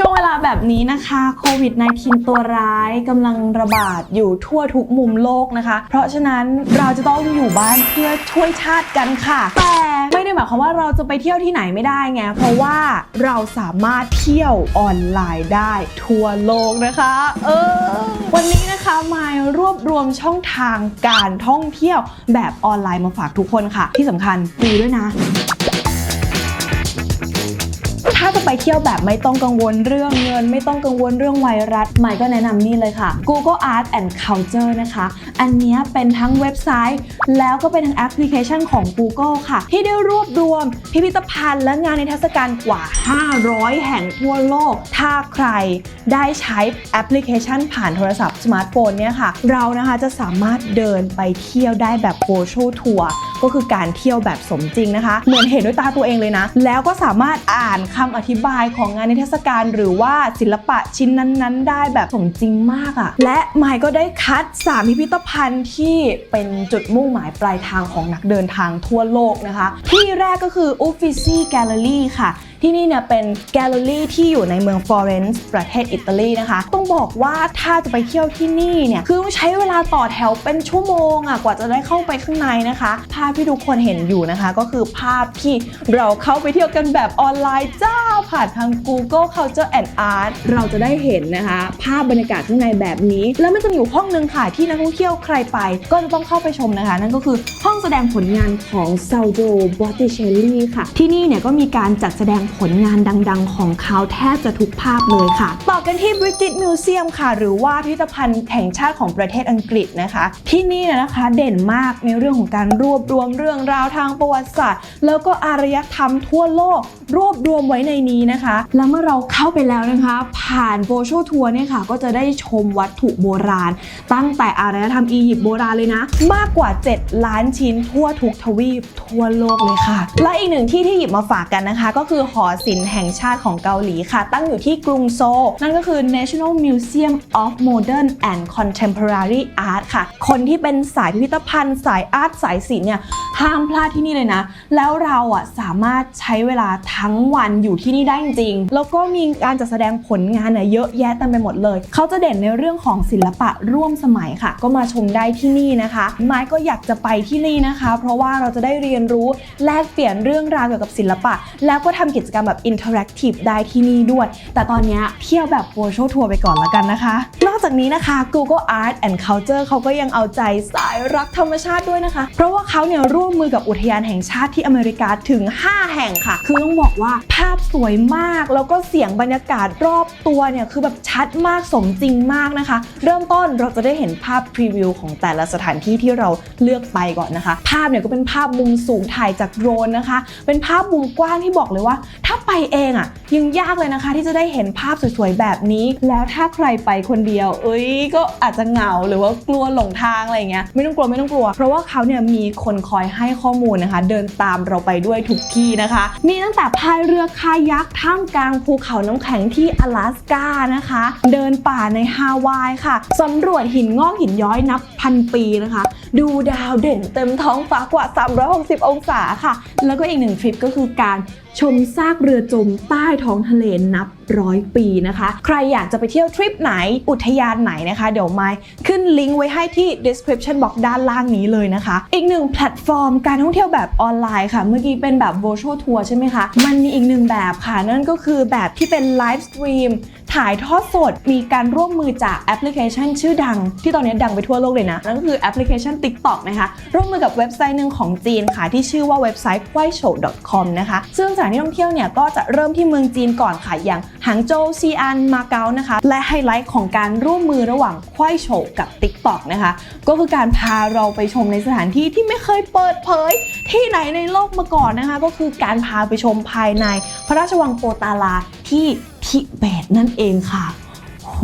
ช่วงเวลาแบบนี้นะคะโควิด -19 ตัวร้ายกำลังระบาดอยู่ทั่วทุกมุมโลกนะคะ เพราะฉะนั้นเราจะต้องอยู่บ้านเพื่อช่วยชาติกันค่ะ แต่ไม่ได้หมายความว่าเราจะไปเที่ยวที่ไหนไม่ได้ไง เพราะว่าเราสามารถเที่ยวออนไลน์ได้ทั่วโลกนะคะ เออ วันนี้นะคะมายรวบรวมช่องทางการท่องเที่ยวแบบออนไลน์มาฝากทุกคนค่ะ ที่สำคัญฟรีด้วยนะาจะไปเที่ยวแบบไม่ต้องกังวลเรื่องเงิน ไม่ต้องกังวลเรื่องไวรัสใหม่ก็แนะนำนี่เลยค่ะ Google Art and Culture นะคะ อันนี้เป็นทั้งเว็บไซต์ แล้วก็เป็นทั้งแอปพลิเคชันของ Google ค่ะ ที่ได้รวบรวม พิพิธภัณฑ์และงานในิทศการกว่า 500 แห่งทั่วโลก ถ้าใครได้ใช้แอปพลิเคชันผ่านโทรศัพท์สมาร์ทโฟนเนี่ยค่ะ เรานะคะจะสามารถเดินไปเที่ยวได้แบบ virtual tour ก็คือการเที่ยวแบบสมจริงนะคะ เหมือนเห็นด้วยตาตัวเองเลยนะ แล้วก็สามารถอ่านคำอธิบายของงานนิทรรศการ หรือว่าศิลปะชิ้นนั้นๆ ได้แบบสมจริงมากอะและไมค์ก็ได้คัด 3 พิพิธภัณฑ์ที่เป็นจุดมุ่งหมายปลายทางของนักเดินทางทั่วโลกนะคะ ที่แรกก็คือ Uffizi Gallery ค่ะ ที่นี่เนี่ยเป็นแกลเลอรี่ที่อยู่ในเมืองฟลอเรนซ์ประเทศอิตาลีนะคะ ต้องบอกว่าถ้าจะไปเที่ยวที่นี่เนี่ยคือต้องใช้เวลาต่อแถวเป็นชั่วโมงอะกว่าจะได้เข้าไปข้างในนะคะ ภาพที่ทุกคนเห็นอยู่นะคะ ก็คือภาพที่เราเข้าไปเที่ยวกันแบบออนไลน์จ้าผ่านทาง Google Culture and Art เราจะได้เห็นนะคะ ภาพบรรยากาศข้างในแบบนี้ แล้วมันจะมีอยู่ห้องนึงค่ะที่นักท่องเที่ยวใครไป ก็จะต้องเข้าไปชมนะคะ นั่นก็คือห้องแสดงผลงานของ s a l d o Botticelli ค่ะ ที่นี่เนี่ยก็มีการจัดแสดงผลงานดังๆ ของเขาแทบจะทุกภาพเลยค่ะ ต่อกันที่ British Museum ค่ะ หรือว่าพิพิธภัณฑ์แห่งชาติของประเทศอังกฤษนะคะ ที่นี่นยนะคะเด่นมากในเรื่องของการรวบรวมเรื่องราวทางประวัติศาสตร์ แล้วก็อารยธรรมทั่วโลก รวบรวมไว้ในนี้นะคะ แล้วเมื่อเราเข้าไปแล้วนะคะ ผ่าน virtual tour เนี่ยค่ะ ก็จะได้ชมวัตถุโบราณ ตั้งแต่อารยธรรมอียิปต์โบราณเลยนะ มากกว่า 7 ล้านชิ้นทั่วทุกทวีปทั่วโลกเลยค่ะ และอีกหนึ่งที่ที่หยิบมาฝากกันนะคะ ก็คือหอศิลป์แห่งชาติของเกาหลีค่ะ ตั้งอยู่ที่กรุงโซลนั่นก็คือ National Museum of Modern and Contemporary Art ค่ะ คนที่เป็นสายพิพิธภัณฑ์ สายอาร์ตสายศิลป์เนี่ยห้ามพลาดที่นี่เลยนะ แล้วเราอะสามารถใช้เวลาทั้งวันอยู่ที่นี่ได้จริง แล้วก็มีการจัดแสดงผลงานเนี่ยเยอะแยะเต็มไปหมดเลย เขาจะเด่นในเรื่องของศิลปะร่วมสมัยค่ะ ก็มาชมได้ที่นี่นะคะ ไม้ก็อยากจะไปที่นี่นะคะ เพราะว่าเราจะได้เรียนรู้แลกเปลี่ยนเรื่องราวเกี่ยวกับศิลปะ แล้วก็ทำกิจกรรมแบบอินเทอร์แอคทีฟได้ที่นี่ด้วย แต่ตอนนี้เที่ยวแบบ virtual tour ไปก่อนละกันนะคะ นอกจากนี้นะคะ Google Art and Culture เขาก็ยังเอาใจสายรักธรรมชาติด้วยนะคะ เพราะว่าเขาเนี่ยร่วมมือกับอุทยานแห่งชาติที่อเมริกาถึง 5 แห่งค่ะ คือต้องบอกว่าภาพสวยมาก แล้วก็เสียงบรรยากาศรอบตัวเนี่ยคือแบบชัดมากสมจริงมากนะคะ เริ่มต้นเราจะได้เห็นภาพพรีวิวของแต่ละสถานที่ที่เราเลือกไปก่อนนะคะ ภาพเนี่ยก็เป็นภาพมุมสูงถ่ายจากโดรนนะคะ เป็นภาพมุมกว้างที่บอกเลยว่าถ้าไปเองอะ่ะยังยากเลยนะคะ ที่จะได้เห็นภาพสวยๆแบบนี้ แล้วถ้าใครไปคนเดียว เอ้ยก็อาจจะเหงาหรือว่ากลัวหลงทางอะไรเงี้ยไม่ต้องกลัวไม่ต้องกลัว เพราะว่าเขาเนี่ยมีคนคอยให้ข้อมูลนะคะ เดินตามเราไปด้วยทุกที่นะคะ มีตั้งแต่พายเรือคายักท่ามกลางภูเขาน้ำแข็งที่อลาสกานะคะ เดินป่าในฮาวายค่ะสำรวจหินงอกหินย้อยนับพันปีนะคะ ดูดาวเด่นเต็มท้องฟ้ากว่า 360 องศาค่ะ แล้วก็อีกหนึ่งทริปก็คือการ ชมซากเรือจมใต้ท้องทะเลนับร้อยปีนะคะ ใครอยากจะไปเที่ยวทริปไหนอุทยานไหนนะคะ เดี๋ยวไม้ขึ้นลิงก์ไว้ให้ที่ description box ด้านล่างนี้เลยนะคะ อีกหนึ่งแพลตฟอร์มการท่องเที่ยวแบบออนไลน์ค่ะ เมื่อกี้เป็นแบบ virtual tour ใช่ไหมคะ มันมีอีกหนึ่งแบบค่ะ นั่นก็คือแบบที่เป็น live stream ถ่ายทอดสดมีการร่วมมือจากแอปพลิเคชันชื่อดัง ที่ตอนนี้ดังไปทั่วโลกเลยนะ นั่นก็คือแอปพลิเคชัน TikTok นะคะ ร่วมมือกับเว็บไซต์หนึ่งของจีนค่ะ ที่ชื่อว่าเว็บไซต์ k w a i s h o u com นะคะ ซึ่งสถานที่ท่องเที่ยวเนี่ยก็จะเริ่มที่เมืองจีนก่อนค่ะ อย่างหางโจวซีอัน มาเก๊านะคะ และไฮไลท์ของการร่วมมือระหว่างควายโฉกับ TikTok นะคะ ก็คือการพาเราไปชมในสถานที่ที่ไม่เคยเปิดเผย ที่ไหนในโลกมาก่อนนะคะ ก็คือการพาไปชมภายในพระราชวังโปตาลาที่ ทิเบตนั่นเองค่ะโห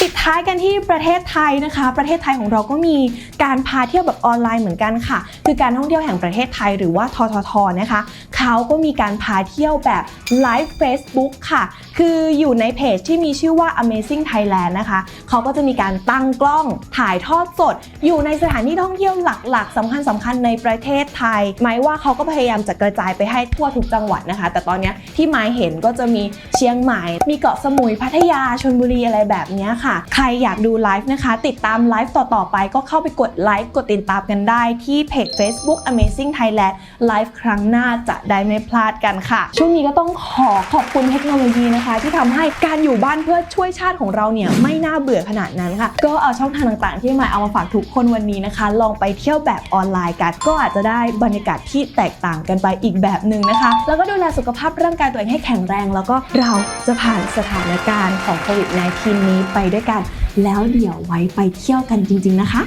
ปิดท้ายกันที่ประเทศไทยนะคะ ประเทศไทยของเราก็มีการพาเที่ยวแบบออนไลน์เหมือนกันค่ะ คือการท่องเที่ยวแห่งประเทศไทยหรือว่าทททนะคะเขาก็มีการพาเที่ยวแบบไลฟ์ Facebook ค่ะ คืออยู่ในเพจที่มีชื่อว่า Amazing Thailand นะคะเขาก็จะมีการตั้งกล้องถ่ายทอดสด อยู่ในสถานที่ท่องเที่ยวหลักๆสำคัญสำคัญๆในประเทศไทยหมายว่าเขาก็พยายามจะกระจายไปให้ทั่วทุกจังหวัดนะคะ แต่ตอนนี้ที่หมายเห็นก็จะมีเชียงใหม่ มีเกาะสมุยพัทยาชลบุรีอะไรแบบนี้ยค่ะ ใครอยากดูไลฟ์นะคะ ติดตามไลฟ์ต่อๆไปก็เข้าไปกดไลค์กดติดตามกันได้ที่เพจ Facebook Amazing Thailand ไลฟ์ครั้งหน้าจะได้ไม่พลาดกันค่ะ ช่วงนี้ก็ต้องขอขอบคุณเทคโนโลยีนะคะ ที่ทำให้การอยู่บ้านเพื่อช่วยชาติของเราเนี่ยไม่น่าเบื่อขนาดนั้นค่ะ ก็เอาช่องทางต่างๆ ที่มาเอามาฝากทุกคนวันนี้นะคะ ลองไปเที่ยวแบบออนไลน์กันก็อาจจะได้บรรยากาศที่แตกต่างกันไปอีกแบบหนึ่งนะคะ แล้วก็ดูแลสุขภาพร่างกายตัวเองให้แข็งแรง แล้วก็เราจะผ่านสถานการณ์ของโควิด -19 นี้ไปด้วยกัน แล้วเดี๋ยวไว้ไปเที่ยวกันจริง ๆ นะคะ